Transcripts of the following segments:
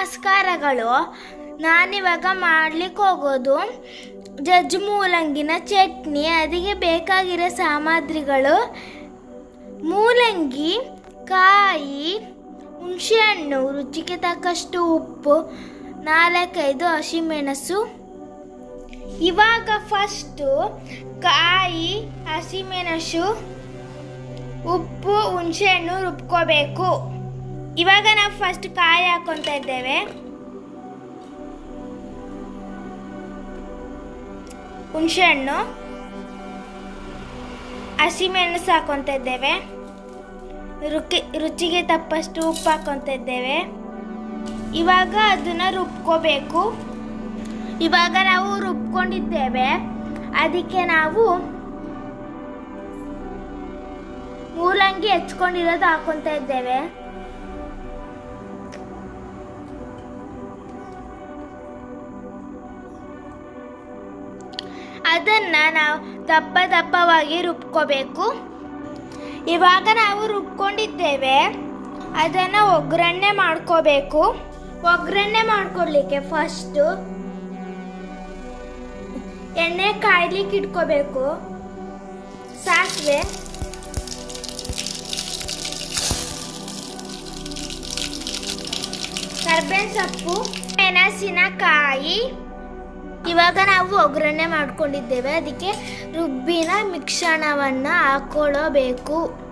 ನಮಸ್ಕಾರಗಳು. ನಾನಿವಾಗ ಮಾಡ್ಲಿಕ್ಕೆ ಹೋಗೋದು ಜಜ್ ಮೂಲಂಗಿನ ಚಟ್ನಿ ಅದಕ್ಕೆ ಬೇಕಾಗಿರೋ ಸಾಮಗ್ರಿಗಳು. ಮೂಲಂಗಿ, ಕಾಯಿ, ಹುಣಸೆಹಣ್ಣು, ರುಚಿಗೆ ತಕ್ಕಷ್ಟು ಉಪ್ಪು, ನಾಲ್ಕೈದು ಹಸಿಮೆಣಸು. ಇವಾಗ ಫಸ್ಟು ಕಾಯಿ, ಹಸಿಮೆಣಸು, ಉಪ್ಪು, ಹುಣಸೆಹಣ್ಣು ರುಬ್ಕೋಬೇಕು. ಇವಾಗ ನಾವು ಫಸ್ಟ್ ಕಾಯಿ ಹಾಕೊತಾ ಇದ್ದೇವೆ. ಹುಣಸೆಹಣ್ಣು ಹಸಿಮೆಣಸು ಹಾಕೊತಾ ಇದ್ದೇವೆ. ರುಚಿ, ರುಚಿಗೆ ತಪ್ಪಷ್ಟು ಉಪ್ಪು ಹಾಕೊತಾ ಇದ್ದೇವೆ. ಇವಾಗ ಅದನ್ನ ರುಬ್ಕೋಬೇಕು. ಇವಾಗ ನಾವು ರುಬ್ಕೊಂಡಿದ್ದೇವೆ. ಅದಕ್ಕೆ ನಾವು ಮೂಲಂಗಿ ಹೆಚ್ಕೊಂಡಿರೋದು ಹಾಕೊತಾ ಇದ್ದೇವೆ. ಅದನ್ನ ನಾವು ದಪ್ಪ ದಪ್ಪವಾಗಿ ರುಬ್ಕೋಬೇಕು. ಇವಾಗ ನಾವು ರುಬ್ಕೊಂಡಿದ್ದೇವೆ. ಅದನ್ನ ಒಗ್ಗರಣೆ ಮಾಡ್ಕೋಬೇಕು. ಒಗ್ಗರಣೆ ಮಾಡ್ಕೊಡ್ಲಿಕ್ಕೆ ಫಸ್ಟು ಎಣ್ಣೆ ಕಾಯ್ಲಿಕ್ಕೆ ಇಟ್ಕೋಬೇಕು. ಸಾಸಿವೆ. ಕರ್ಬೇವಿನ ಸೊಪ್ಪು, ಮೆಣಸಿನಕಾಯಿ. ಇವಾಗ ನಾವು ಒಗ್ಗರಣೆ ಮಾಡ್ಕೊಂಡಿದ್ದೇವೆ. ಅದಕ್ಕೆ ರುಬ್ಬಿನ ಮಿಶ್ರಣವನ್ನು ಹಾಕೊಳ್ಳಬೇಕು.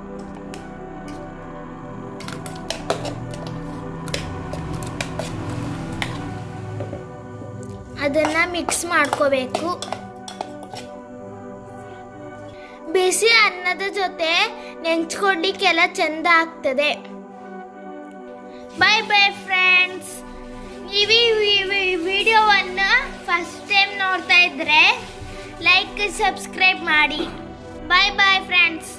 ಅದನ್ನ ಮಿಕ್ಸ್ ಮಾಡ್ಕೋಬೇಕು. ಬಿಸಿ ಅನ್ನದ ಜೊತೆ ನೆಂಚ್ಕೊಂಡಿಕ್ಕೆಲ್ಲ ಚೆಂದ ಆಗ್ತದೆ. ಬೈ ಬೈ ಫ್ರೆಂಡ್ಸ್ ಇವಿ ಇದ್ರೆ ಲೈಕ್ ಸಬ್ಸ್ಕ್ರೈಬ್ ಮಾಡಿ. Bye bye friends